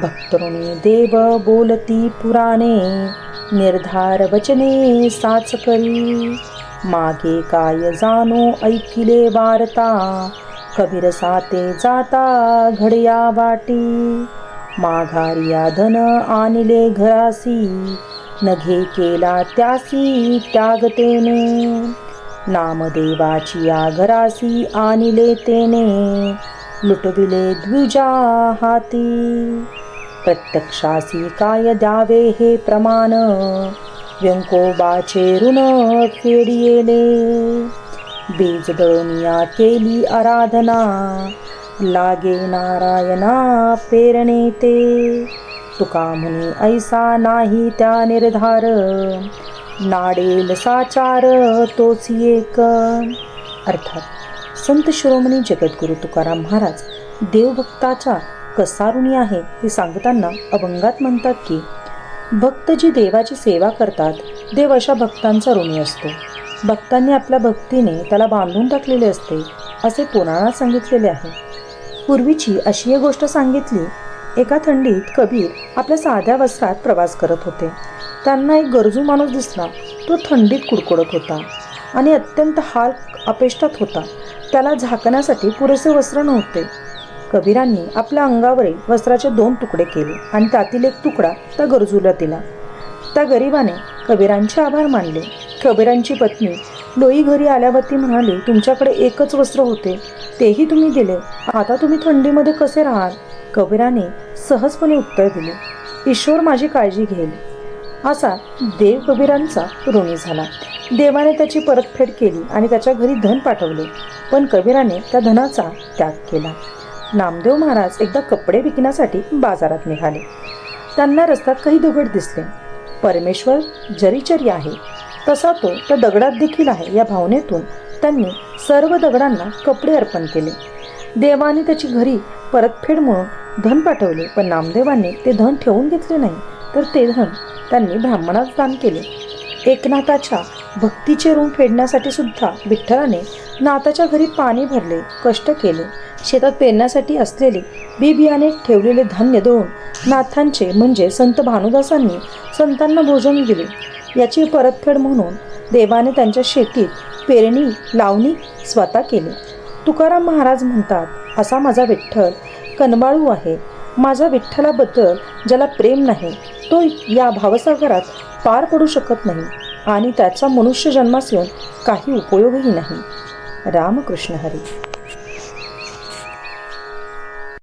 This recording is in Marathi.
भक्तरुणी देव बोलती पुराणे निर्धार वचने साच करी. मागे काय जाणो ऐकिले वार्ता कबीर साते जाता घडया वाटी. माघारिया धन आणले घरासी नघे केला त्यासी त्यागतेने. नामदेवाची घरासी आणले तेने लुटविले द्विजा हाती. प्रत्यक्षासी काय द्यावे हे प्रमाण व्यंकोबाचे ऋण फेडियेले बीज केली आराधना। लागे नारायणा पेरणे ते तुका म्हणे ऐसा नाही त्या निर्धार। नाडेल साचार तोच एक। अर्थात संत शिरोमणी जगद्गुरु तुकाराम महाराज देवभक्ताच्या कसारुणी आहे हे सांगताना अभंगात म्हणतात की भक्त जी देवाची सेवा करतात देव अशा भक्तांचा ऋणी असतो. भक्तांनी आपल्या भक्तीने त्याला बांधून टाकलेले असते असे पुराणात सांगितलेले आहे. पूर्वीची अशी एक गोष्ट सांगितली एका थंडीत कबीर आपल्या साध्या वस्त्रात प्रवास करत होते. त्यांना एक गरजू माणूस दिसला तो थंडीत कुडकुडत होता आणि अत्यंत हाल अपेष्टात होता. त्याला झाकण्यासाठी पुरेसे वस्त्र नव्हते. कबीरांनी आपल्या अंगावरील वस्त्राचे दोन तुकडे केले आणि त्यातील एक तुकडा त्या गरजूला दिला. त्या गरिबाने कबीरांचे आभार मानले. कबीरांची पत्नी लोई घरी आल्यावर ती म्हणाली तुमच्याकडे एकच वस्त्र होते. तेही तुम्ही दिले. आता तुम्ही थंडीमध्ये कसे राहाल? कबीराने सहजपणे उत्तर दिले ईश्वर माझी काळजी घेईल. असा देव कबीरांचा ऋणी झाला. देवाने त्याची परतफेड केली आणि त्याच्या घरी धन पाठवले. पण कबीराने त्या धनाचा त्याग केला. नामदेव महाराज एकदा कपडे विकण्यासाठी बाजारात निघाले. त्यांना रस्त्यात काही दगड दिसले. परमेश्वर जरीचरी आहे तसा तो त्या दगडात देखील आहे या भावनेतून त्यांनी सर्व दगडांना कपडे अर्पण केले. देवाने त्याची घरी परतफेड म्हणून धन पाठवले पण नामदेवांनी ते धन ठेवून घेतले नाही तर ते धन त्यांनी ब्राह्मणास दान केले. एकनाथाच्या भक्तीचे ऋण फेडण्यासाठी सुद्धा विठ्ठलाने नाथाच्या घरी पाणी भरले कष्ट केले. शेतात पेरण्यासाठी असलेले बी बियाणे ठेवलेले धान्य दळून नाथांचे म्हणजे संत भानुदासांनी संतांना भोजन दिले. याची परतफेड म्हणून देवाने त्यांच्या शेतीत पेरणी लावणी स्वतः केली. तुकाराम महाराज म्हणतात असा माझा विठ्ठल कनबाळू आहे. माझ्या विठ्ठलाबद्दल ज्याला प्रेम नाही तो या भावसागरात पार पडू शकत नाही आणि त्याचा मनुष्य जन्मास येऊन काही उपयोगही नाही. रामकृष्ण हरी।